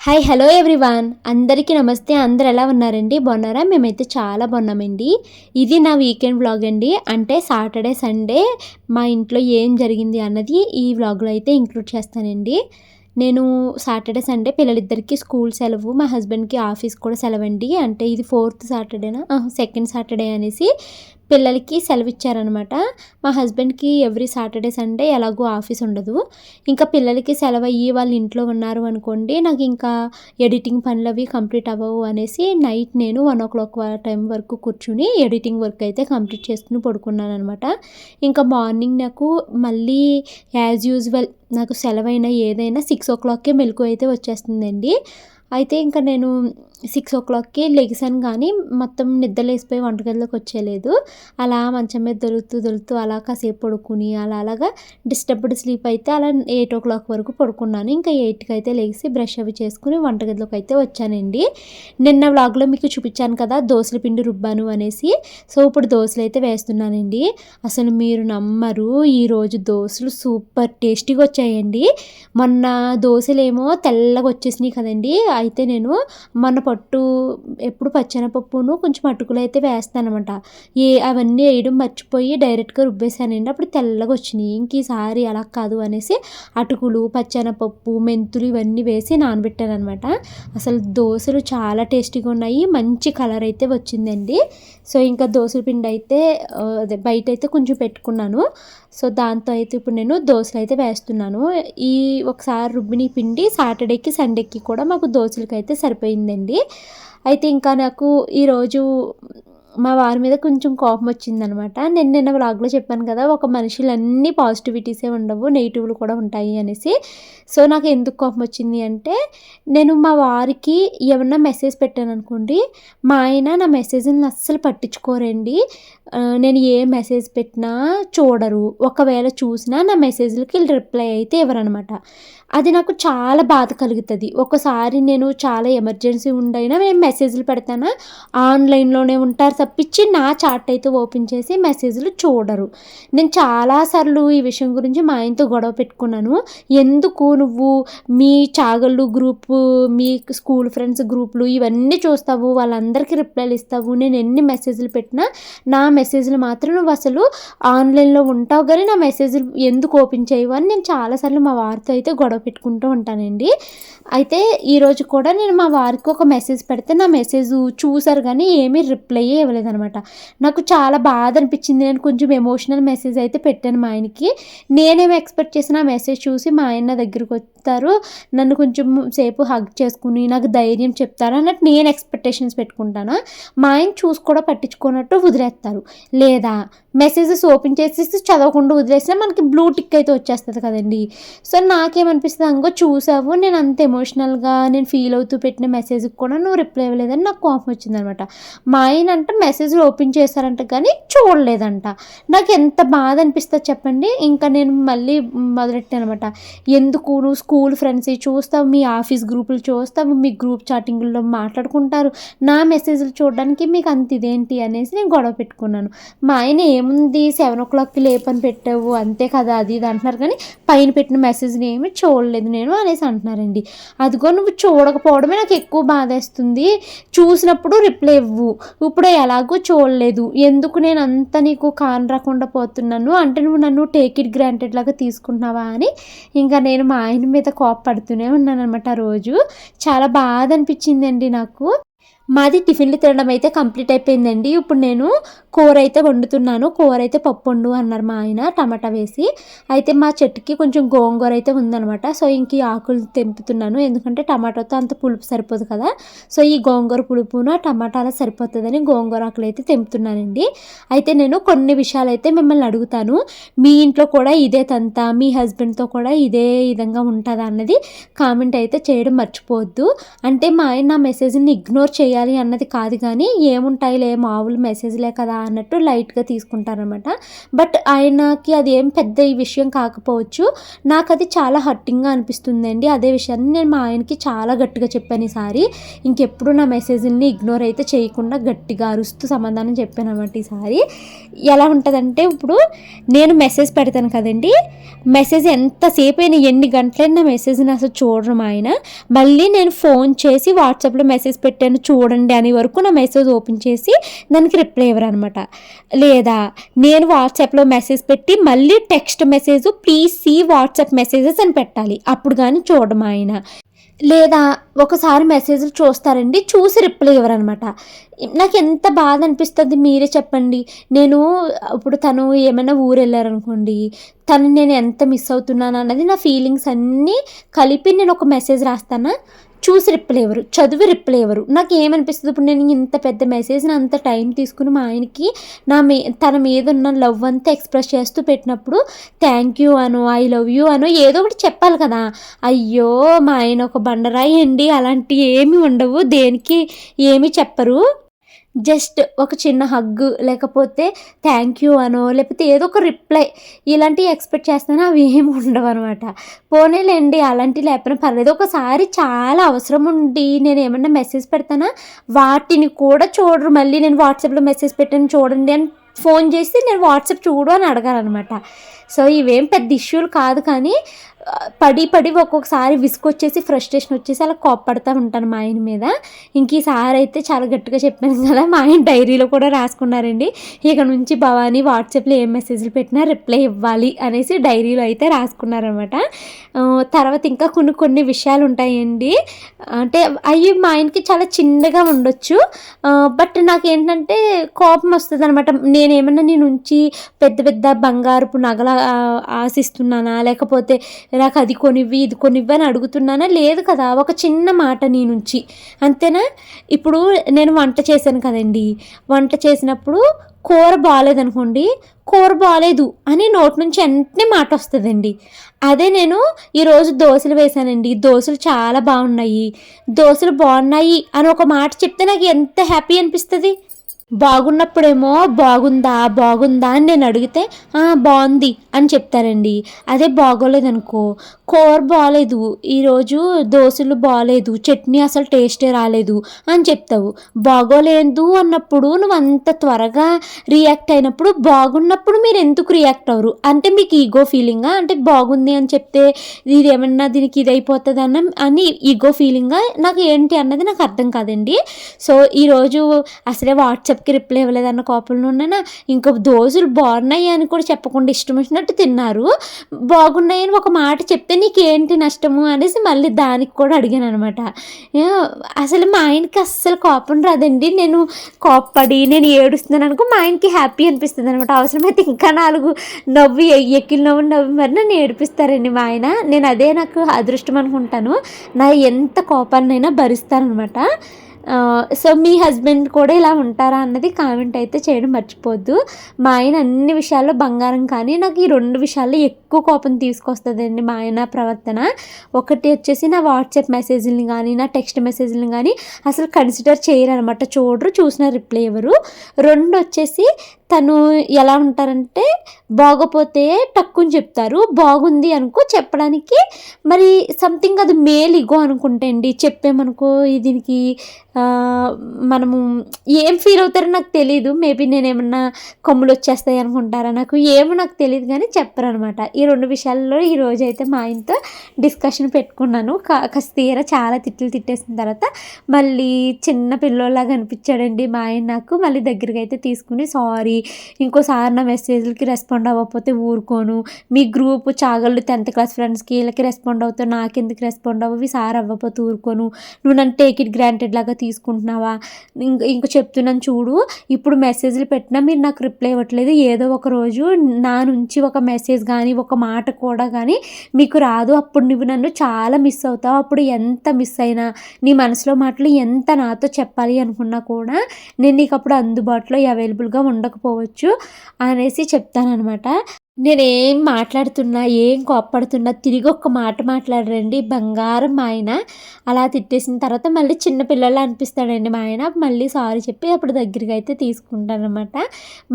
Hi hello everyone అందరికీ నమస్తే. అందరు ఎలా ఉన్నారండి? బాగున్నారా? మేమైతే చాలా బాగున్నామండి. ఇది నా వీకెండ్ వ్లాగ్ అండి. అంటే సాటర్డే సండే మా ఇంట్లో ఏం జరిగింది అన్నది ఈ వ్లాగ్లో అయితే ఇంక్లూడ్ చేస్తానండి. నేను సాటర్డే సండే పిల్లలిద్దరికి స్కూల్ సెలవు మా హస్బెండ్కి ఆఫీస్ కూడా సెలవు అండి అంటే ఇది ఫోర్త్ సాటర్డేనా సెకండ్ సాటర్డే అనేసి పిల్లలకి సెలవు ఇచ్చారనమాట మా హస్బెండ్కి ఎవ్రీ సాటర్డే సండే ఎలాగో ఆఫీస్ ఉండదు. ఇంకా పిల్లలకి సెలవు అయ్యి వాళ్ళు ఇంట్లో ఉన్నారు అనుకోండి నాకు ఇంకా ఎడిటింగ్ పనులు అవి కంప్లీట్ అవ్వవు అనేసి నైట్ నేను వన్ ఓ క్లాక్ టైం వరకు కూర్చుని ఎడిటింగ్ వర్క్ అయితే కంప్లీట్ చేసుకుని పడుకున్నాను అనమాట ఇంకా మార్నింగ్ నాకు మళ్ళీ యాజ్ యూజువల్ నాకు సెలవైన ఏదైనా సిక్స్ ఓ క్లాక్కే మెలకు అయితే వచ్చేస్తుందండి. అయితే ఇంకా నేను సిక్స్ ఓ క్లాక్కి లెగిసాను కానీ మొత్తం నిద్రలేసిపోయి వంటగదిలోకి వచ్చేయలేదు అలా మంచం మీద దొరుకుతూ దొరుకుతూ అలా కాసేపు పడుకుని అలా అలాగా డిస్టర్బ్డ్ స్లీప్ అయితే అలా ఎయిట్ ఓ క్లాక్ వరకు పడుకున్నాను. ఇంకా ఎయిట్కి అయితే లెగిసి బ్రష్ అవి చేసుకుని వంటగదిలోకి అయితే వచ్చానండి. నిన్న వ్లాగ్లో మీకు చూపించాను కదా దోశల పిండి రుబ్బాను అనేసి. సో ఇప్పుడు దోశలు అయితే వేస్తున్నానండి. అసలు మీరు నమ్మరు ఈరోజు దోశలు సూపర్ టేస్టీగా వచ్చాయండి. మొన్న దోశలేమో తెల్లగా వచ్చేసినాయి కదండి. అయితే నేను మన పట్టు ఎప్పుడు పచ్చెనపప్పును కొంచెం అటుకులు అయితే వేస్తానమాట ఏ అవన్నీ వేయడం మర్చిపోయి డైరెక్ట్గా రుబ్బేసానండి. అప్పుడు తెల్లగా వచ్చినాయి. ఇంక ఈసారి అలా కాదు అనేసి అటుకులు పచ్చెనపప్పు మెంతులు ఇవన్నీ వేసి నానబెట్టాను అనమాట అసలు దోశలు చాలా టేస్టీగా ఉన్నాయి. మంచి కలర్ అయితే వచ్చిందండి. సో ఇంకా దోశల పిండి అయితే అదే బయట అయితే కొంచెం పెట్టుకున్నాను. సో దాంతో అయితే ఇప్పుడు నేను దోశలు అయితే వేస్తున్నాను. ఈ ఒకసారి రుబ్బిని పిండి సాటర్డేకి సండేకి కూడా మాకు దోశ అయితే సరిపోయిందండి. అయితే ఇంకా నాకు ఈరోజు మా వారి మీద కొంచెం కోపం వచ్చిందనమాట. నేను నిన్న వ్లాగ్లో చెప్పాను కదా ఒక మనుషులన్నీ పాజిటివిటీసే ఉండవు నెగిటివ్లు కూడా ఉంటాయి అనేసి. సో నాకు ఎందుకు కోపం వచ్చింది అంటే నేను మా వారికి ఏమన్నా మెసేజ్ పెట్టాను అనుకోండి మా ఆయన నా మెసేజ్ని అస్సలు పట్టించుకోరండి. నేను ఏ మెసేజ్ పెట్టినా చూడరు. ఒకవేళ చూసినా నా మెసేజ్లకి రిప్లై అయితే ఇవ్వరనమాట. అది నాకు చాలా బాధ కలుగుతుంది. ఒకసారి నేను చాలా ఎమర్జెన్సీ ఉండైనా నేను మెసేజ్లు పెడతానా. ఆన్లైన్లోనే ఉంటారు తప్పించి నా చాట్ అయితే ఓపెన్ చేసి మెసేజ్లు చూడరు. నేను చాలాసార్లు ఈ విషయం గురించి మా ఆయనతో గొడవ పెట్టుకున్నాను. ఎందుకు నువ్వు మీ చాగళ్ళు గ్రూపు మీ స్కూల్ ఫ్రెండ్స్ గ్రూపులు ఇవన్నీ చూస్తావు వాళ్ళందరికీ రిప్లైలు ఇస్తావు నేను ఎన్ని మెసేజ్లు పెట్టినా నా మెసేజ్లు మాత్రం నువ్వు అసలు ఆన్లైన్లో ఉంటావు కానీ నా మెసేజ్లు ఎందుకు ఓపెన్ చేయవు అని నేను చాలాసార్లు మా వారితో అయితే గొడవ పెట్టుకుంటూ ఉంటానండి. అయితే ఈరోజు కూడా నేను మా వారికి ఒక మెసేజ్ పెడితే నా మెసేజ్ చూసారు కానీ ఏమీ రిప్లై ఇవ్వలేదనమాట నాకు చాలా బాధ అనిపించింది. నేను కొంచెం ఎమోషనల్ మెసేజ్ అయితే పెట్టాను మా ఆయనకి. నేనేమి ఎక్స్పెక్ట్ చేసిన ఆ మెసేజ్ చూసి మా ఆయన దగ్గరికి వస్తారు. నన్ను కొంచెం సేపు హగ్ చేసుకుని నాకు ధైర్యం చెప్తారు అన్నట్టు నేను ఎక్స్పెక్టేషన్స్ పెట్టుకుంటాను. మా ఆయన చూసి కూడా పట్టించుకున్నట్టు వదిలేస్తారు. లేదా మెసేజెస్ ఓపెన్ చేసేసి చదవకుండా వదిలేసినా మనకి బ్లూ టిక్ అయితే వచ్చేస్తుంది కదండి. సో నాకేమనిపిస్తుంది అంగో చూసావు నేను అంత ఎమోషనల్గా నేను ఫీల్ అవుతూ పెట్టిన మెసేజ్కి కూడా నువ్వు రిప్లై ఇవ్వలేదని నాకు కోపం వచ్చిందనమాట. మా ఆయన అంటే మెసేజ్లు ఓపెన్ చేశారంట కానీ చూడలేదంట. నాకు ఎంత బాధ అనిపిస్తుంది చెప్పండి. ఇంకా నేను మళ్ళీ మొదలెట్టాను అనమాట ఎందుకు నువ్వు స్కూల్ ఫ్రెండ్స్ చూస్తావు మీ ఆఫీస్ గ్రూపులు చూస్తావు మీ గ్రూప్ చాటింగ్లో మాట్లాడుకుంటారు నా మెసేజ్లు చూడడానికి మీకు అంత ఇదేంటి? అనేసి నేను గొడవ పెట్టుకున్నాను. మా ఆయన ఏముంది? సెవెన్ ఓ క్లాక్కి లేపని పెట్టావు. అంతే కదా అది ఇది అంటున్నారు. కానీ పైన పెట్టిన మెసేజ్ని ఏమి చూడలేదు. నేను అనేసి అంటున్నారండి. అదిగో నువ్వు చూడకపోవడమే నాకు ఎక్కువ బాధేస్తుంది. చూసినప్పుడు రిప్లై ఇవ్వు. ఇప్పుడు ఎలాగో చూడలేదు. ఎందుకు నేను అంత నీకు కాన్ రాకుండా పోతున్నాను? అంటే నువ్వు నన్ను టేక్ ఇట్ గ్రాంటెడ్ లాగా తీసుకుంటున్నావా అని ఇంకా నేను మా ఆయన మీద కోపడుతూనే ఉన్నాను అనమాట ఆ రోజు. చాలా బాధ అనిపించిందండి నాకు. మాది టిఫిన్లు తినడం అయితే కంప్లీట్ అయిపోయిందండి. ఇప్పుడు నేను కూర అయితే వండుతున్నాను. కూర అయితే పప్పు వండు అన్నారు మా ఆయన టమాటా వేసి. అయితే మా చెట్టుకి కొంచెం గోంగూర అయితే ఉందనమాట సో ఇంక ఆకులు తెంపుతున్నాను. ఎందుకంటే టమాటాతో అంత పులుపు సరిపోదు కదా. సో ఈ గోంగూర పులుపున టమాటాల సరిపోతుందని గోంగూర ఆకులు అయితే తెంపుతున్నానండి. అయితే నేను కొన్ని విషయాలు అయితే మిమ్మల్ని అడుగుతాను. మీ ఇంట్లో కూడా ఇదే తంత మీ హస్బెండ్తో కూడా ఇదే విధంగా ఉంటుందా అన్నది కామెంట్ అయితే చేయడం మర్చిపోవద్దు. అంటే మా ఆయన నా మెసేజ్ని ఇగ్నోర్ చేయాలి చేయాలి అన్నది కాదు కానీ ఏముంటాయిలే మామూలు మెసేజ్లే కదా అన్నట్టు లైట్గా తీసుకుంటారనమాట బట్ ఆయనకి అది ఏం పెద్ద ఈ విషయం కాకపోవచ్చు. నాకు అది చాలా హట్టింగ్గా అనిపిస్తుందండి. అదే విషయాన్ని నేను మా ఆయనకి చాలా గట్టిగా చెప్పాను ఈసారి. ఇంకెప్పుడు నా మెసేజ్ని ఇగ్నోర్ అయితే చేయకుండా గట్టిగా అరుస్తూ సమాధానం చెప్పాను అనమాట ఈసారి. ఎలా ఉంటుందంటే ఇప్పుడు నేను మెసేజ్ పెడతాను కదండి. మెసేజ్ ఎంతసేపు అయినా ఎన్ని గంటలైనా మెసేజ్ని అసలు చూడడం ఆయన. మళ్ళీ నేను ఫోన్ చేసి వాట్సాప్లో మెసేజ్ పెట్టాను చూడండి అని వరకు నా మెసేజ్ ఓపెన్ చేసి దానికి రిప్లై ఇవ్వరు అనమాట లేదా నేను వాట్సాప్లో మెసేజ్ పెట్టి మళ్ళీ text message please see WhatsApp messages అని పెట్టాలి. అప్పుడు కానీ చూడడం ఆయన? లేదా ఒకసారి మెసేజ్లు చూస్తారండి చూసి రిప్లై ఇవ్వరనమాట నాకు ఎంత బాధ అనిపిస్తుంది మీరే చెప్పండి. నేను ఇప్పుడు తను ఏమైనా ఊరు వెళ్ళారనుకోండి తను నేను ఎంత మిస్ అవుతున్నాను అన్నది నా ఫీలింగ్స్ అన్నీ కలిపి నేను ఒక మెసేజ్ రాస్తానా? చూసి రిప్లై ఇవ్వరు చదివి రిప్లై ఇవ్వరు. నాకు ఏమనిపిస్తుంది? ఇప్పుడు నేను ఇంత పెద్ద మెసేజ్ని అంత టైం తీసుకుని మా ఆయనకి నా మీ తన మీద ఉన్న లవ్ అంతా ఎక్స్ప్రెస్ చేస్తూ పెట్టినప్పుడు థ్యాంక్ యూ అను ఐ లవ్ యూ అను ఏదో ఒకటి చెప్పాలి కదా. అయ్యో మా ఆయన ఒక బండరాయి అండి. అలాంటివి ఏమి ఉండవు. దేనికి ఏమి చెప్పరు. జస్ట్ ఒక చిన్న హగ్ లేకపోతే థ్యాంక్ యూ అనో లేకపోతే ఏదో ఒక రిప్లై ఇలాంటివి ఎక్స్పెక్ట్ చేస్తాను అవి ఏమి ఉండవు అనమాట పోనేలేండి అలాంటివి లేకపోయినా పర్లేదు. ఒకసారి చాలా అవసరం ఉండి నేను ఏమన్నా మెసేజ్ పెడతానా? వాటిని కూడా చూడరు. మళ్ళీ నేను వాట్సాప్లో మెసేజ్ పెట్టాను చూడండి అని ఫోన్ చేసి నేను వాట్సాప్ చూడు అని అడగాలన్నమాట. సో ఇవేం పెద్ద ఇష్యూలు కాదు కానీ పడి పడి ఒక్కొక్కసారి విసుకొచ్చేసి ఫ్రస్ట్రేషన్ వచ్చేసి అలా కోప్పడుతూ ఉంటాను మా ఆయన మీద. ఇంక ఈసారి అయితే చాలా గట్టిగా చెప్పాను కదా మా ఆయన డైరీలో కూడా రాసుకున్నారండి. ఇక నుంచి భవానీ వాట్సాప్లో ఏం మెసేజ్లు పెట్టినా రిప్లై ఇవ్వాలి అనేసి డైరీలో అయితే రాసుకున్నారనమాట. తర్వాత ఇంకా కొన్ని కొన్ని విషయాలు ఉంటాయండి అంటే అవి మా ఆయనకి చాలా చిన్నగా ఉండొచ్చు. బట్ నాకేంటంటే కోపం వస్తుంది అనమాట నేనేమన్నా నీ నుంచి పెద్ద పెద్ద బంగారపు నగల ఆశిస్తున్నానా? లేకపోతే నాకు అది కొనివ్వి ఇది కొనివ్వి అని అడుగుతున్నానా? లేదు కదా ఒక చిన్న మాట నీ నుంచి. అంతేనా? ఇప్పుడు నేను వంట చేశాను కదండి. వంట చేసినప్పుడు కూర బాగాలేదనుకోండి కూర బాగాలేదు అని నోటి నుంచి వెంటనే మాట వస్తుందండి. అదే నేను ఈరోజు దోశలు వేశానండి. దోశలు చాలా బాగున్నాయి. దోశలు బాగున్నాయి అని ఒక మాట చెప్తే నాకు ఎంత హ్యాపీ అనిపిస్తుంది? బాగున్నప్పుడేమో బాగుందా బాగుందా అని నేను అడిగితే బాగుంది అని చెప్తారండి. అదే బాగోలేదనుకో. కూర బాగాలేదు ఈరోజు దోశలు బాగాలేదు చట్నీ అసలు టేస్టే రాలేదు అని చెప్తావు. బాగోలేదు అన్నప్పుడు నువ్వు అంత త్వరగా రియాక్ట్ అయినప్పుడు బాగున్నప్పుడు మీరు ఎందుకు రియాక్ట్ అవ్వరు? అంటే మీకు ఈగో ఫీలింగా? అంటే బాగుంది అని చెప్తే ఇది ఏమన్నా దీనికి ఇది అయిపోతుంది అన్న అని ఈగో ఫీలింగా? నాకు ఏంటి అన్నది నాకు అర్థం కాదండి. సో ఈరోజు అసలే వాట్సాప్కి రిప్లై ఇవ్వలేదన్న కోపంలో ఉన్నానా? ఇంకా దోశలు బాగున్నాయి అని కూడా చెప్పకుండా ఇష్టం వచ్చినట్టు తిన్నారు. బాగున్నాయి అని ఒక మాట చెప్తే నీకేంటి నష్టము అనేసి మళ్ళీ దానికి కూడా అడిగాను అనమాట అసలు మా ఆయనకి అస్సలు కోపం రాదండి. నేను కోప్పడి నేను ఏడుస్తున్నాను అనుకో మా ఆయనకి హ్యాపీ అనిపిస్తుంది అనమాట అవసరమైతే ఇంకా నాలుగు నవ్వు ఎక్కిలి నవ్వు నవ్వు మరి నన్ను ఏడిపిస్తారండి మా ఆయన. నేను అదే నాకు అదృష్టం అనుకుంటాను. నా ఎంత కోపాన్నైనా భరిస్తానమాట సో మీ హస్బెండ్ కూడా ఇలా ఉంటారా అన్నది కామెంట్ అయితే చేయడం మర్చిపోద్దు. మా ఆయన అన్ని విషయాల్లో బంగారం కానీ నాకు ఈ రెండు విషయాల్లో ఎక్కువ కోపం తీసుకొస్తుందండి మా ఆయన ప్రవర్తన. ఒకటి వచ్చేసి నా వాట్సాప్ మెసేజ్ని కానీ నా టెక్స్ట్ మెసేజ్ని కానీ అసలు కన్సిడర్ చేయరు అనమాట చూడరు చూసిన రిప్లై ఇవ్వరు. రెండు వచ్చేసి తను ఎలా ఉంటారంటే బాగోపోతే టక్కుని చెప్తారు బాగుంది అనుకో చెప్పడానికి. మరి సంథింగ్ అది మేల్ ఇగో అనుకుంటే అండి చెప్పామనుకో దీనికి మనము ఏం ఫీల్ అవుతారో నాకు తెలియదు మేబీ నేనేమన్నా కొమ్ములు వచ్చేస్తాయి అనుకుంటారా? నాకు ఏమో నాకు తెలియదు కానీ చెప్పరనమాట. ఈ రెండు విషయాల్లో ఈ రోజు అయితే మా ఆయనతో డిస్కషన్ పెట్టుకున్నాను. కా- కాస్త తీరా చాలా తిట్లు తిట్టేసిన తర్వాత మళ్ళీ చిన్న పిల్లోలాగా అనిపించాడండి మా ఆయన నాకు. మళ్ళీ దగ్గరికి అయితే తీసుకుని సారీ ఇంకోసారి నా మెసేజ్లకి రెస్పాండ్ అవ్వకపోతే ఊరుకోను. మీ గ్రూప్ చాగళ్ళు టెన్త్ క్లాస్ ఫ్రెండ్స్కి వీళ్ళకి రెస్పాండ్ అవుతావు నాకెందుకు రెస్పాండ్ అవ్వవి? సార్ అవ్వకపోతే ఊరుకోను. నువ్వు నన్ను టేక్ ఇట్ గ్రాంటెడ్ లాగా తీసుకుంటున్నావా? ఇంక ఇంకా చెప్తున్నాను చూడు. ఇప్పుడు మెసేజ్లు పెట్టినా మీరు నాకు రిప్లై ఇవ్వట్లేదు. ఏదో ఒక రోజు నా నుంచి ఒక మెసేజ్ కానీ ఒక మాట కూడా కానీ మీకు రాదు. అప్పుడు నువ్వు నన్ను చాలా మిస్ అవుతావు. అప్పుడు ఎంత మిస్ అయినా నీ మనసులో మాటలు ఎంత నాతో చెప్పాలి అనుకున్నా కూడా నేను నీకు అప్పుడు అందుబాటులో అవైలబుల్గా ఉండకపోవచ్చు అనేసి చెప్తానమాట నేనేం మాట్లాడుతున్నా ఏం కోప్పడుతున్నా తిరిగి ఒక్క మాట మాట్లాడరండి. బంగారం మా ఆయన అలా తిట్టేసిన తర్వాత మళ్ళీ చిన్న పిల్లలు అనిపిస్తాడండి మా ఆయన. మళ్ళీ సారీ చెప్పి అప్పుడు దగ్గరికి అయితే తీసుకుంటానమాట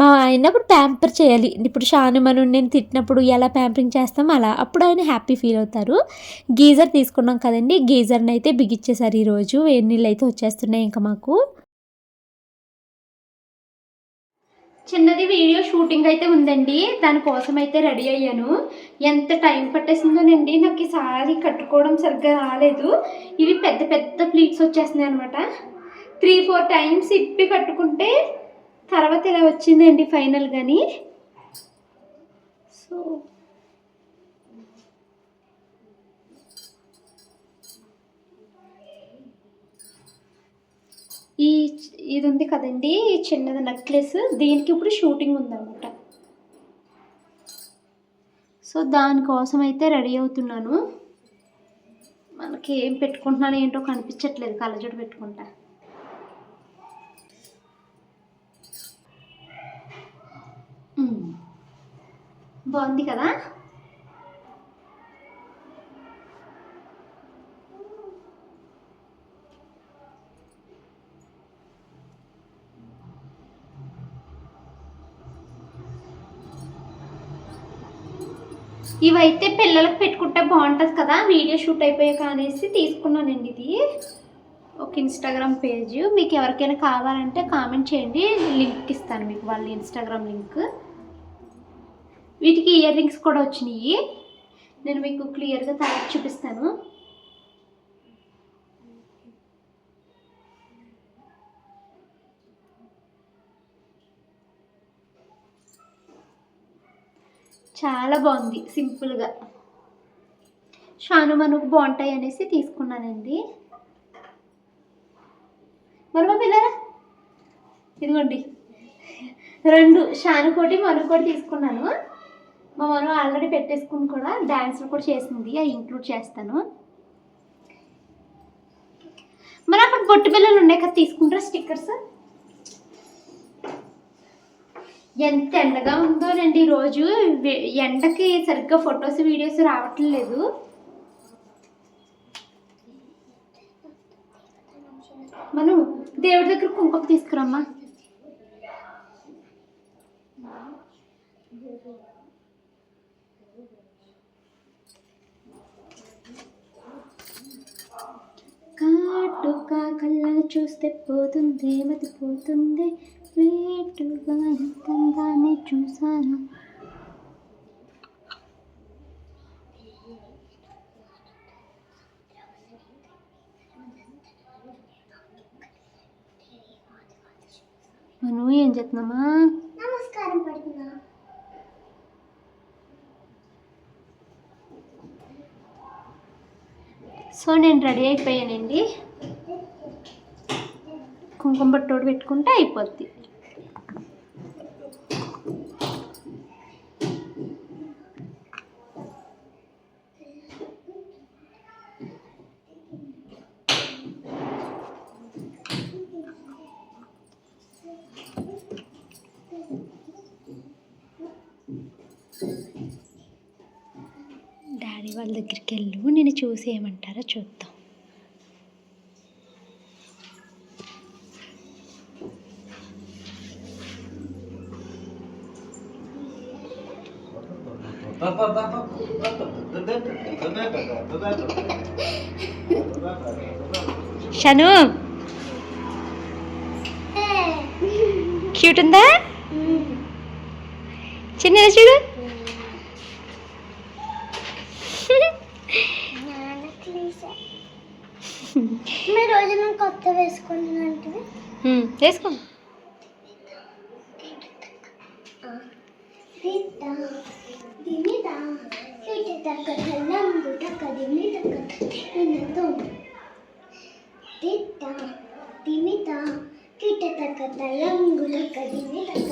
మా ఆయన అప్పుడు ప్యాంపర్ చేయాలి. ఇప్పుడు షాను మనం నేను తిట్టినప్పుడు ఎలా ప్యాంపరింగ్ చేస్తాం అలా. అప్పుడు ఆయన హ్యాపీ ఫీల్ అవుతారు. గీజర్ తీసుకున్నాం కదండి. గీజర్ని అయితే బిగిచ్చేసారు ఈరోజు. వేడి నీళ్ళు అయితే వచ్చేస్తున్నాయి ఇంకా మాకు. చిన్నది వీడియో షూటింగ్ అయితే ఉందండి. దానికోసం అయితే రెడీ అయ్యాను. ఎంత టైం పట్టేసిందోనండి. నాకు ఈ సారీ కట్టుకోవడం సరిగ్గా రాలేదు. ఇవి పెద్ద పెద్ద ప్లీట్స్ వచ్చేస్తున్నాయి అనమాట త్రీ ఫోర్ టైమ్స్ ఇప్పి కట్టుకుంటే తర్వాత ఇలా వచ్చిందండి ఫైనల్ కానీ సో ఈ ఇది ఉంది కదండి ఈ చిన్నది నెక్లెస్ దీనికి ఇప్పుడు షూటింగ్ ఉందన్నమాట. సో దానికోసం అయితే రెడీ అవుతున్నాను. మనకి ఏం పెట్టుకుంటున్నాను ఏంటో కనిపించట్లేదు కళ్ళజోడు పెట్టుకుంటా. బాగుంది కదా? ఇవైతే పిల్లలకు పెట్టుకుంటే బాగుంటుంది కదా వీడియో షూట్ అయిపోయాక అనేసి తీసుకున్నానండి ఇది. ఒక ఇన్స్టాగ్రామ్ పేజ్ మీకు ఎవరికైనా కావాలంటే కామెంట్ చేయండి లింక్ ఇస్తాను మీకు వాళ్ళ ఇన్స్టాగ్రామ్ లింక్ వీటికి ఇయర్ రింగ్స్ కూడా వచ్చినాయి. నేను మీకు క్లియర్గా తర్వాత చూపిస్తాను. చాలా బాగుంది సింపుల్గా. షాను మనకు బాగుంటాయి అనేసి తీసుకున్నానండి. మరి మా పిల్లరా? ఇదిగోండి. రెండు షాను కోటి మను కూడా తీసుకున్నాను. మా మనం ఆల్రెడీ పెట్టేసుకుని కూడా డ్యాన్స్లు కూడా చేసింది అవి ఇంక్లూడ్ చేస్తాను. మరి అక్కడ బొట్టు పిల్లలు ఉన్నాయి కదా తీసుకుంటారా స్టిక్కర్స్? ఎంత ఎండగా ఉందోనండి ఈరోజు ఎండకి సరిగ్గా ఫొటోస్ వీడియోస్ రావట్లేదు. మనం దేవుడి దగ్గర కుంకుమ తీసుకురమ్మా. కాటుక కళ్ళను చూస్తే పోతుంది మతి పోతుంది. లేటుగా ఎంతంగానే చూసాను మనం ఏం చేస్తున్నామా? నమస్కారం పడుతున్నా సో నేను రెడీ అయిపోయానండి. కుంకుమ బట్టోడు పెట్టుకుంటే అయిపోద్ది డాడీ వాళ్ళ దగ్గరికి వెళ్ళు. నేను చూసి ఏమంటారో చూద్దాం. షను. క్యూట్ ఉందా? చిన్న చూడు మీ రోజు నేను కొత్త వేసుకున్నానంటే వేసుకో తిమిత దిమిదా హిట తక్క లంబు తక్క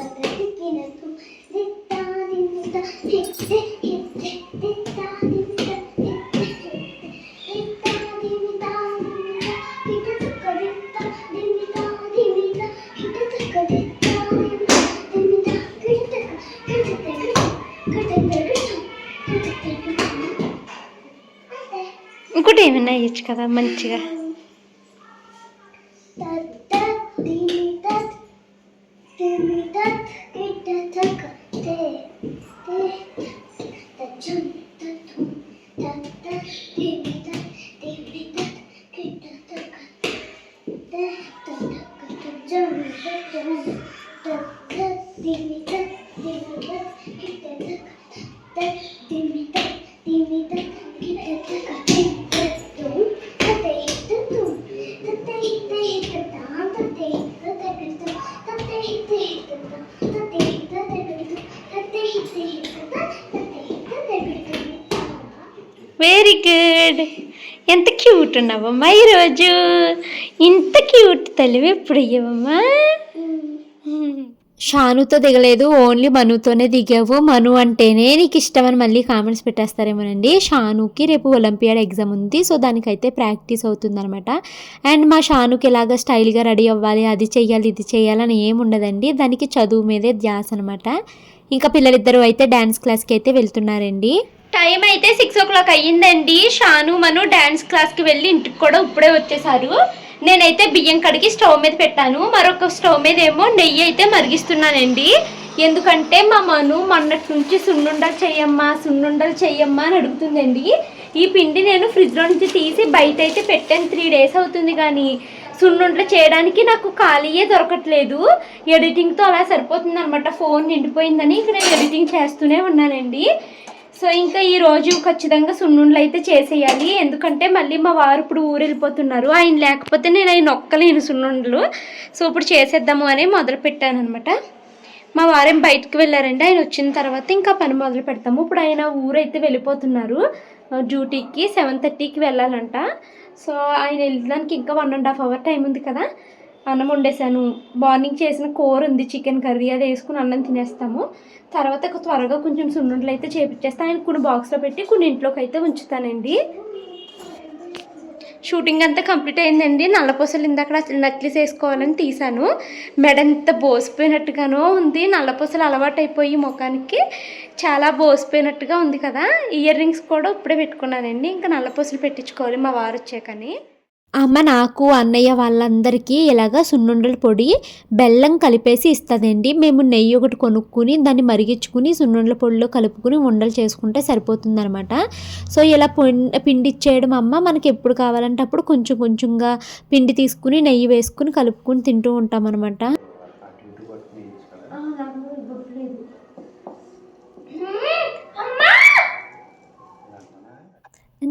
ఏమైనా వేయచ్చు కదా మంచిగా వెరీ ఎంత ఈరోజు. ఇంత క్యూట్ తల్లివి ఎప్పుడు అయ్యావమ్మా షానుతో దిగలేదు ఓన్లీ మనుతోనే దిగావు. మను అంటేనే నీకు ఇష్టమని మళ్ళీ కామెంట్స్ పెట్టేస్తారేమోనండి. షానుకి రేపు ఒలింపియాడ్ ఎగ్జామ్ ఉంది సో దానికైతే ప్రాక్టీస్ అవుతుందనమాట అండ్ మా షానుకి ఎలాగ స్టైల్గా రెడీ అవ్వాలి అది చేయాలి ఇది చేయాలని ఏమి ఉండదండి. దానికి చదువు మీదే ధ్యాస అనమాట ఇంకా పిల్లలిద్దరూ అయితే డ్యాన్స్ క్లాస్కి అయితే వెళ్తున్నారండి. టైం అయితే సిక్స్ ఓ క్లాక్ అయ్యిందండి. షాను మను డ్యాన్స్ క్లాస్కి వెళ్ళి ఇంటికి కూడా ఇప్పుడే వచ్చేసారు. నేనైతే బియ్యం కడిగి స్టవ్ మీద పెట్టాను. మరొక స్టవ్ మీద ఏమో నెయ్యి అయితే మరిగిస్తున్నానండి. ఎందుకంటే మా మను మొన్నటి నుంచి సున్నుండలు చెయ్యమ్మా సున్నుండలు చెయ్యమ్మా అని అడుగుతుందండి. ఈ పిండి నేను ఫ్రిడ్జ్లో నుంచి తీసి బయట అయితే పెట్టాను. త్రీ డేస్ అవుతుంది కానీ సున్నుండలు చేయడానికి నాకు ఖాళీయే దొరకట్లేదు. ఎడిటింగ్తో అలా సరిపోతుంది అనమాట ఫోన్ నిండిపోయిందని ఇక నేను ఎడిటింగ్ చేస్తూనే ఉన్నానండి. సో ఇంకా ఈ రోజు ఖచ్చితంగా సున్నుండలు అయితే చేసేయాలి. ఎందుకంటే మళ్ళీ మా వారు ఇప్పుడు ఊరు వెళ్ళిపోతున్నారు ఆయన లేకపోతే నేను ఆయన ఒక్కలేను సున్నుండలు. సో ఇప్పుడు చేసేద్దాము అని మొదలు పెట్టాను అనమాట మా వారేం బయటకు వెళ్ళారండి. ఆయన వచ్చిన తర్వాత ఇంకా పని మొదలు పెడతాము. ఇప్పుడు ఆయన ఊరైతే వెళ్ళిపోతున్నారు. డ్యూటీకి సెవెన్ థర్టీకి వెళ్ళాలంట. సో ఆయన వెళ్ళడానికి ఇంకా one and half hour time ఉంది కదా. అన్నం వండేసాను మార్నింగ్ చేసిన కూర ఉంది చికెన్ కర్రీ అది వేసుకుని అన్నం తినేస్తాము. తర్వాత త్వరగా కొంచెం సున్నుండలు అయితే చేపించేస్తాను ఆయన కొన్ని బాక్స్లో పెట్టి కొన్ని ఇంట్లోకి అయితే ఉంచుతానండి. షూటింగ్ అంతా కంప్లీట్ అయిందండి. నల్లపూసలు ఇందాక నక్లీస్ వేసుకోవాలని తీసాను మెడంత బోసిపోయినట్టుగానో ఉంది. నల్లపూసలు అలవాటు అయిపోయి ముఖానికి చాలా బోసిపోయినట్టుగా ఉంది కదా. ఇయర్ రింగ్స్ కూడా ఇప్పుడే పెట్టుకున్నానండి. ఇంకా నల్లపూసలు పెట్టించుకోవాలి మా వారు వచ్చాకని. అమ్మ నాకు అన్నయ్య వాళ్ళందరికీ ఇలాగ సున్నుండల పొడి బెల్లం కలిపేసి ఇస్తుందండి. మేము నెయ్యి ఒకటి కొనుక్కుని దాన్ని మరిగించుకుని సున్నుండల పొడిలో కలుపుకుని ఉండలు చేసుకుంటే సరిపోతుందనమాట సో ఇలా పిండి ఇచ్చేయడం అమ్మ మనకి ఎప్పుడు కావాలంటే అప్పుడు కొంచెం కొంచెంగా పిండి తీసుకుని నెయ్యి వేసుకుని కలుపుకుని తింటూ ఉంటాం అనమాట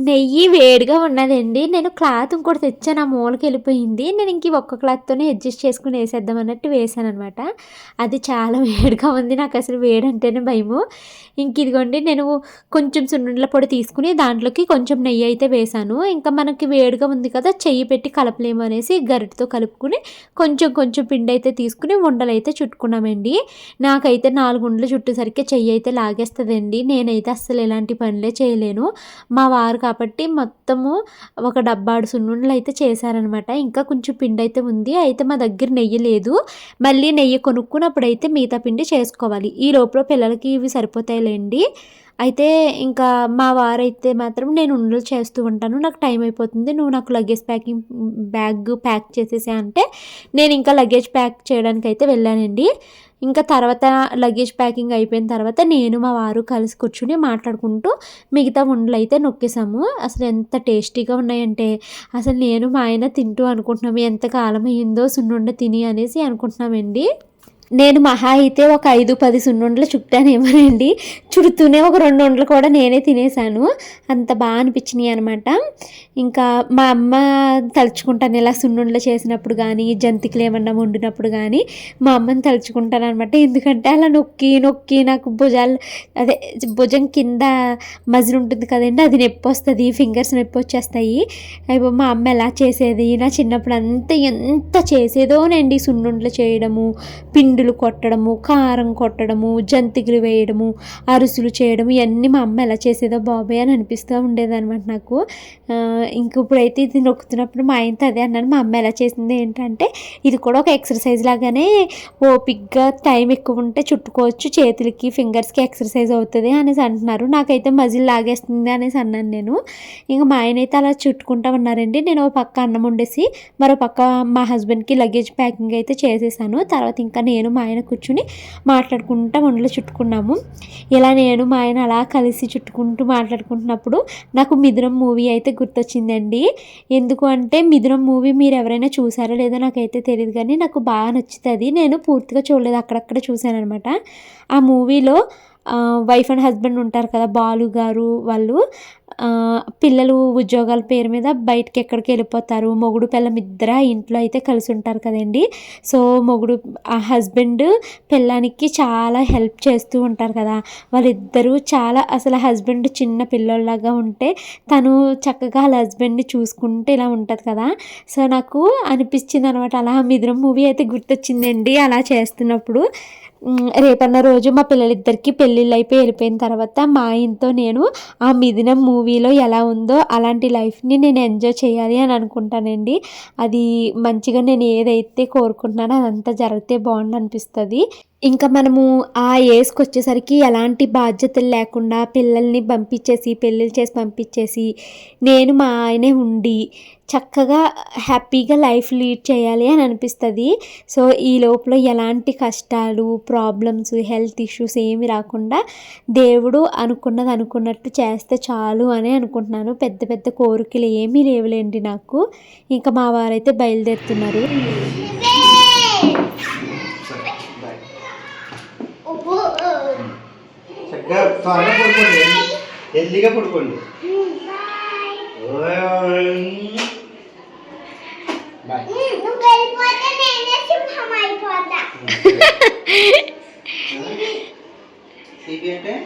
నెయ్యి వేడిగా ఉన్నదండి. నేను క్లాత్ ఇంకోటి తెచ్చాను. ఆ మూలకి వెళ్ళిపోయింది. నేను ఇంక ఒక్క క్లాత్తోనే అడ్జస్ట్ చేసుకుని వేసేద్దాం అన్నట్టు వేసాను అనమాట అది చాలా వేడిగా ఉంది. నాకు అసలు వేడి అంటేనే భయము. ఇంక ఇదిగోండి నేను కొంచెం సున్నుండల పొడి తీసుకుని దాంట్లోకి కొంచెం నెయ్యి అయితే వేసాను. ఇంకా మనకి వేడిగా ఉంది కదా చెయ్యి పెట్టి కలపలేము అనేసి గరిటతో కలుపుకుని కొంచెం కొంచెం పిండి అయితే తీసుకుని ఉండలు అయితే చుట్టుకున్నామండి. నాకైతే నాలుగు ఉండలు చుట్టేసరికి చెయ్యి అయితే లాగేస్తుందండి. నేనైతే అస్సలు ఎలాంటి పనులే చేయలేను. మా వారు కాబట్టి మొత్తము ఒక డబ్బాడు సున్నుండలు అయితే చేశారనమాట. ఇంకా కొంచెం పిండి అయితే ఉంది. అయితే మా దగ్గర నెయ్యి లేదు. మళ్ళీ నెయ్యి కొనుక్కున్నప్పుడైతే మిగతా పిండి చేసుకోవాలి. ఈ లోపల పిల్లలకి ఇవి సరిపోతాయిలేండి. అయితే ఇంకా మా వారైతే మాత్రం నేను ఉండలు చేస్తూ ఉంటాను. నాకు టైం అయిపోతుంది. నువ్వు నాకు లగేజ్ ప్యాకింగ్ బ్యాగ్ ప్యాక్ చేసేసా అంటే నేను ఇంకా లగేజ్ ప్యాక్ చేయడానికి అయితే వెళ్ళానండి. ఇంకా తర్వాత లగేజ్ ప్యాకింగ్ అయిపోయిన తర్వాత నేను మా వారు కలిసి కూర్చుని మాట్లాడుకుంటూ మిగతా ఉండలు అయితే నొక్కేసాము అసలు ఎంత టేస్టీగా ఉన్నాయంటే అసలు నేను మా ఆయన తింటూ అనుకుంటున్నాము ఎంత కాలం అయ్యిందో సున్నుండ తిని అనేసి అనుకుంటున్నామండి. నేను మహా అయితే ఒక ఐదు పది సున్నుండలు చుట్టానేమోనండి. చుడుతూనే ఒక రెండు ఉండలు కూడా నేనే తినేసాను అంత బాగా అనిపించినాయి అనమాట. ఇంకా మా అమ్మ తలుచుకుంటాను ఇలా సున్నుండలు చేసినప్పుడు కానీ జంతికలు ఏమన్నా వండినప్పుడు కానీ మా అమ్మని తలుచుకుంటాను అనమాట. ఎందుకంటే అలా నొక్కి నొక్కి నాకు భుజాలు అదే భుజం కింద మజిల్ ఉంటుంది కదండి అది నొప్పి వస్తుంది ఫింగర్స్ నొప్పి వచ్చేస్తాయి. అయిపో మా అమ్మ ఎలా చేసేది? నా చిన్నప్పుడు అంతా ఎంత చేసేదోనండి సున్నుండలు చేయడము పిండి గుడ్డులు కొట్టడము కారం కొట్టడము జంతికలు వేయడము అరుసులు చేయడం ఇవన్నీ మా అమ్మ ఎలా చేసేదో బాబాయ్ అని అనిపిస్తూ ఉండేదన్నమాట నాకు. ఇంక ఇప్పుడైతే ఇది నొక్కుతున్నప్పుడు మా ఆయనతో అదే అన్నాను మా అమ్మ ఎలా చేసింది ఏంటంటే ఇది కూడా ఒక ఎక్సర్సైజ్ లాగానే ఓపిక్గా టైం ఎక్కువ ఉంటే చుట్టుకోవచ్చు చేతులకి ఫింగర్స్కి ఎక్సర్సైజ్ అవుతుంది అనేసి అంటున్నారు. నాకైతే మజిల్ లాగేస్తుంది అనేసి అన్నాను నేను. ఇంకా మా ఆయన అయితే అలా చుట్టుకుంటా ఉన్నారండి. నేను ఒక పక్క అన్నం వండేసి మరో పక్క మా హస్బెండ్కి లగేజ్ ప్యాకింగ్ అయితే చేసేసాను. తర్వాత ఇంకా నేను మా ఆయన కూర్చుని మాట్లాడుకుంటా వంటలు చుట్టుకున్నాము. ఇలా నేను మా ఆయన అలా కలిసి చుట్టుకుంటూ మాట్లాడుకుంటున్నప్పుడు నాకు మిథునం మూవీ అయితే గుర్తొచ్చిందండి. ఎందుకు అంటే మిథునం మూవీ మీరు ఎవరైనా చూసారో లేదో నాకైతే తెలియదు కానీ నాకు బాగా నచ్చుతుంది. నేను పూర్తిగా చూడలేదు అక్కడక్కడ చూశాను అనమాట ఆ మూవీలో వైఫ్ అండ్ హస్బెండ్ ఉంటారు కదా బాలు గారు వాళ్ళు. పిల్లలు ఉద్యోగాల పేరు మీద బయటకి ఎక్కడికి వెళ్ళిపోతారు. మొగుడు పిల్లం ఇద్దరు ఇంట్లో అయితే కలిసి ఉంటారు కదండి. సో మొగుడు ఆ హస్బెండ్ పిల్లానికి చాలా హెల్ప్ చేస్తూ ఉంటారు కదా. వాళ్ళిద్దరూ చాలా అసలు హస్బెండ్ చిన్న పిల్లోళ్ళలాగా ఉంటే తను చక్కగా వాళ్ళ హస్బెండ్ని చూసుకుంటే ఇలా ఉంటుంది కదా. సో నాకు అనిపించింది అనమాట అలా మిథునం మూవీ అయితే గుర్తొచ్చిందండి అలా చేస్తున్నప్పుడు. రేపన్న రోజు మా పిల్లలిద్దరికి పెళ్ళిళ్ళు అయిపోయి వెళ్ళిపోయిన తర్వాత మా ఆయనతో నేను ఆ మిథునం మూవీలో ఎలా ఉందో అలాంటి లైఫ్ని నేను ఎంజాయ్ చేయాలి అని అనుకుంటానండి. అది మంచిగా నేను ఏదైతే కోరుకుంటున్నానో అదంతా జరిగితే బాగుండనిపిస్తుంది ఇంకా మనము ఆ ఏజ్కి వచ్చేసరికి ఎలాంటి బాధ్యతలు లేకుండా పిల్లల్ని పంపించేసి పెళ్ళిళ్ళు చేసి పంపించేసి నేను మా ఆయనే ఉండి చక్కగా హ్యాపీగా లైఫ్ లీడ్ చేయాలి అని అనిపిస్తుంది. సో ఈ లోపల ఎలాంటి కష్టాలు ప్రాబ్లమ్స్ హెల్త్ ఇష్యూస్ ఏమి రాకుండా దేవుడు అనుకున్నది అనుకున్నట్టు చేస్తే చాలు అని అనుకుంటున్నాను. పెద్ద పెద్ద కోరికలు ఏమీ లేవులేండి నాకు. ఇంకా మా వారైతే బయలుదేరుతున్నారు ఉప్పు చక్కగా త్వరగా పడుకోండి. ఎల్లిగా పడుకోండి.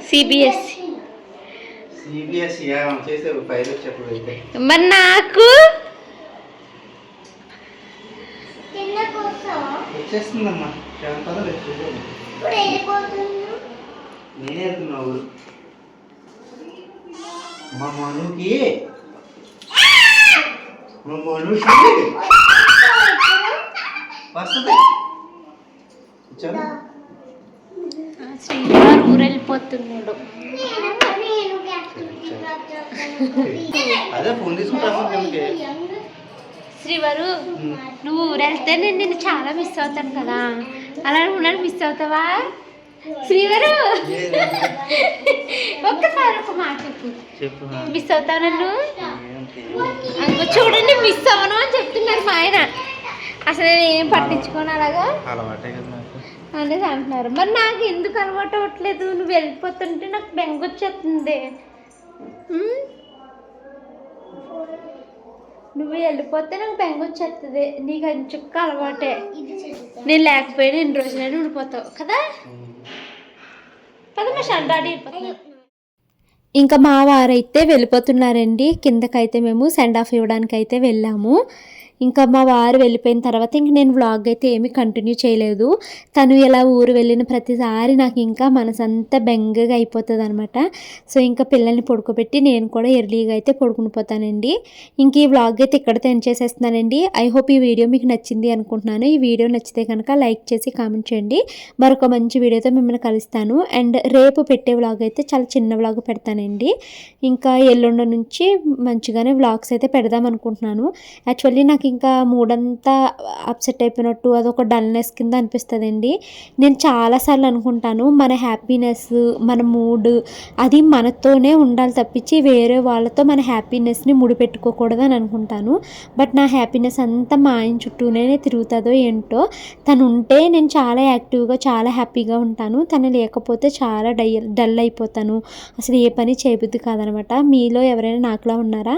సిబిఎస్సి మరి నాకు? వచ్చేస్తుందమ్మా. నేనే వెళ్తున్నావు మా మనుకి. మా మనుకి. వస్తుంది. ఊరు నేను నేను యాక్టివిటీ అదే ఫోన్ తీసుకుంటాను కిందకి శ్రీవారు నువ్వు ఊరు వెళ్తే నేను నిన్ను చాలా మిస్ అవుతాను కదా. అలా నువ్వు మిస్ అవుతావా? శ్రీవారు. ఒక్కసారి ఒక మాట చెప్పు. చెప్పు మిస్ అవుతావు నన్ను? అందుకో చూడండి మిస్ అవ్వను అని చెప్తున్నారు మా ఆయన. అసలు నేను ఏం పట్టించుకోను అలాగా? అనేది అంటున్నారు. మరి నాకు ఎందుకు అలవాటు అవ్వట్లేదు? నువ్వు వెళ్ళిపోతుంటే నాకు బెంగ వచ్చేస్తుంది. ఉమ్? నువ్వు వెళ్ళిపోతే నాకు బెంగ వచ్చేస్తుంది. నీకు అది చుక్క అలవాటే. నేను లేకపోయినా ఎన్ని రోజులైనా ఉండిపోతావు కదా? ఇంకా మా వారైతే వెళ్ళిపోతున్నారండి. కిందకైతే మేము సెండ్ ఆఫ్ ఇవ్వడానికి అయితే వెళ్ళాము. ఇంకా మా వారు వెళ్ళిపోయిన తర్వాత ఇంక నేను వ్లాగ్ అయితే ఏమీ కంటిన్యూ చేయలేదు. తను ఇలా ఊరు వెళ్ళిన ప్రతిసారి నాకు ఇంకా మనసంతా బెంగగా అయిపోతుంది అనమాట సో ఇంకా పిల్లల్ని పడుకోబెట్టి నేను కూడా ఎర్లీగా అయితే పడుకుని పోతానండి. ఇంక ఈ వ్లాగ్ అయితే ఇక్కడితో ఎండ్ చేసేస్తున్నానండి. ఐ హోప్ ఈ వీడియో మీకు నచ్చింది అనుకుంటున్నాను. ఈ వీడియో నచ్చితే కనుక లైక్ చేసి కామెంట్ చేయండి. మరొక మంచి వీడియోతో మిమ్మల్ని కలుస్తాను. అండ్ రేపు పెట్టే వ్లాగ్ అయితే చాలా చిన్న వ్లాగ్ పెడతానండి. ఇంకా ఎల్లుండ నుంచి మంచిగానే వ్లాగ్స్ అయితే పెడదాం అనుకుంటున్నాను. యాక్చువల్లీ నాకు ఇంకా మూడంతా అప్సెట్ అయిపోయినట్టు అదొక డల్నెస్ కింద అనిపిస్తుందండి. నేను చాలాసార్లు అనుకుంటాను మన హ్యాపీనెస్ మన మూడ్ అది మనతోనే ఉండాలి తప్పించి వేరే వాళ్ళతో మన హ్యాపీనెస్ని ముడిపెట్టుకోకూడదు అని అనుకుంటాను. బట్ నా హ్యాపీనెస్ అంతా మా ఆయన చుట్టూనే తిరుగుతుందో ఏంటో తను ఉంటే నేను చాలా యాక్టివ్గా చాలా హ్యాపీగా ఉంటాను. తను లేకపోతే చాలా డల్ డల్ అయిపోతాను. అసలు ఏ పని చేయబుద్ది కాదనమాట. మీలో ఎవరైనా నాకులా ఉన్నారా?